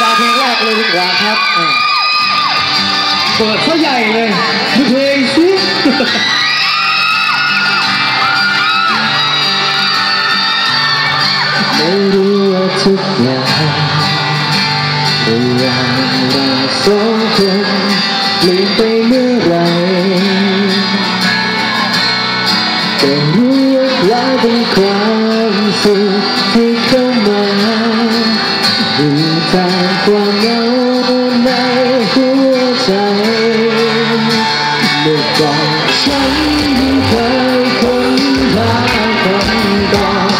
ฟังเพลงแรกเลยดีกว่าครับเปิดซะใหญ่เลยคือเพลงซุปไม่รู้ว่าทุกอย่างระหว่างเราสองคนเปลี่ยนไปเมื่อไหรแต่รู้ว่าหลาเป็นความสุขที่ เมื่อก่อนฉันเคยคนหาคำตอบ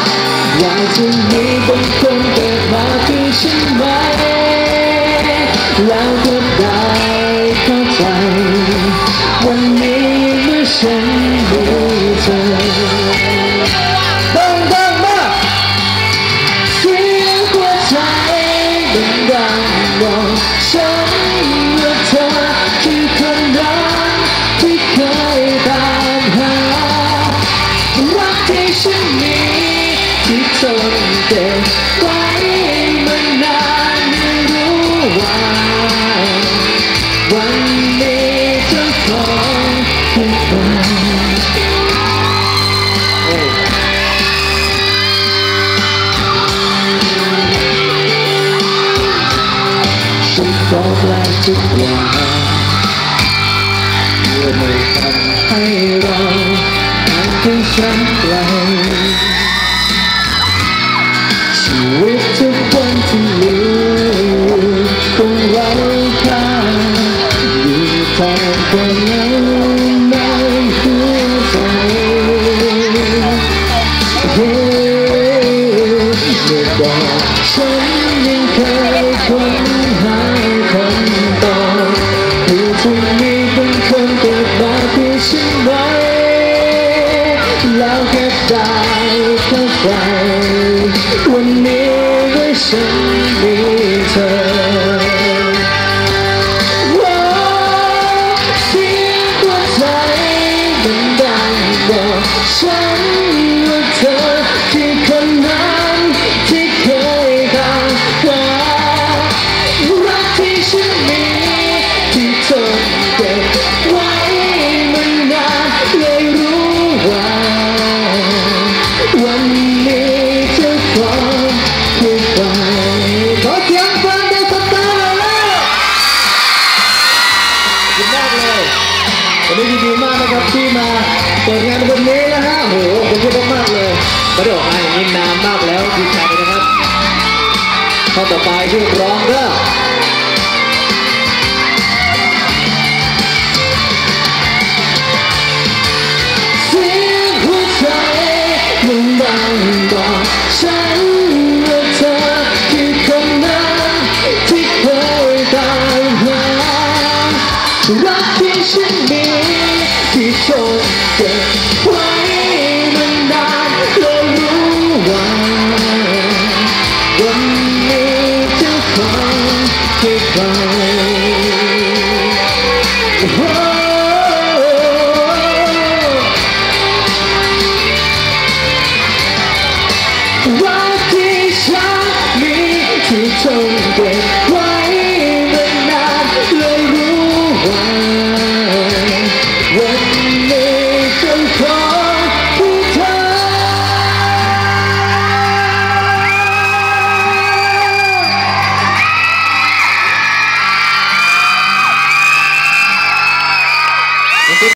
ว่าจะมีบางคนเกิดมาคือฉันไหมแล้วก็ได้เข้าใจ วันนี้เมื่อฉันมีเธอ แปลทุกอย่างเพื่ ที่จะมีบางคนเกิดมาเพื่อฉันไว้แล้วก็ได้เข้าใจวันนี้ด้วยฉันากเลยวันนี้ดีมากนะครับที่มาเปิดงานวันนี้นะฮะโหขอบคุณมากๆเลยไม่ได้ออกงาอย่างนี้นานมากแล้วดีใจนะครับข้อต่อไปที่ร้องเด้อ กที่ฉันมีที่ทนเก็บไว้มันนานเลยรู้ว่า